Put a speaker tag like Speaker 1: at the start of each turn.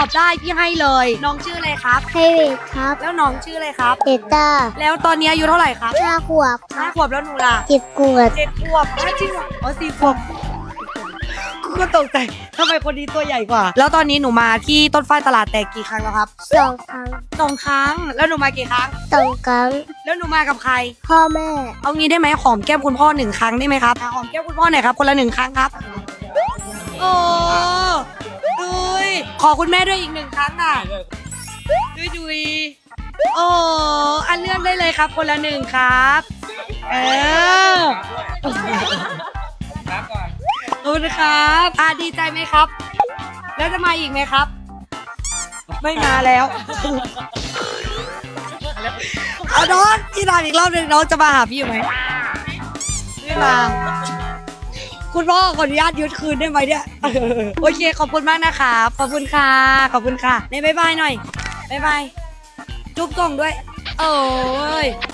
Speaker 1: อบได้พี่ให้เลย น้องชื่ออะไรครับ
Speaker 2: ไพรเวทครับ
Speaker 1: แล้วน้องชื่ออะไรครับ
Speaker 2: เดต้า
Speaker 1: แล้วตอนนี้อายุเท่าไหร่ครับ
Speaker 2: ห้าขวบค
Speaker 1: ห้า
Speaker 2: รับ
Speaker 1: ขวบแล้วหนูล่ะ
Speaker 2: เจ็ดขวบ
Speaker 1: เจ็ดขวบอ้าวจริงเหรออ๋อสี่ขวบกูก็ตกใจทำไมคนนี้ตัวใหญ่กว่า แล้วตอนนี้หนูมาที่ต้นฝ้ายตลาดแตกกี่ครั้งแล้วครับ
Speaker 2: สองครั้ง
Speaker 1: สองครั้งแล้วหนูมากี่ครั้ง
Speaker 2: สองครั้ง
Speaker 1: แล้วหนูมากับใคร
Speaker 2: พ่อแม่
Speaker 1: เอางี้ได้ไหมหอมแก้มคุณพ่อหนึ่งครั้งได้ไหมครับอะหอมแก้มคุณพ่อหน่อยครับคนละหนึ่งครั้งครับ ขอคุณแม่ด้วยอีกหนึ่งครั้งอะดุยดุยโอ้อันเลื่อนได้เลยครับ คนละหนึ่งครับ เออ
Speaker 3: ครับก่อน
Speaker 1: ขอบคุณครับอะดีใจไหมครับ แล้วจะมาอีกไหมครับ ไม่มาแล้วเอาน้องพี่ถามอีกรอบหนึ่งน้องจะมาหาพี่อยู่ไหมไม่มา คุณพ่อขออนุญาตยึดคืนได้ไหมเนี่ย โอเค ขอบคุณมากนะคะขอบคุณค่ะ ขอบคุณค่ะในบายบายหน่อยบายบาย จุ๊บกล่องด้วย โอ้ย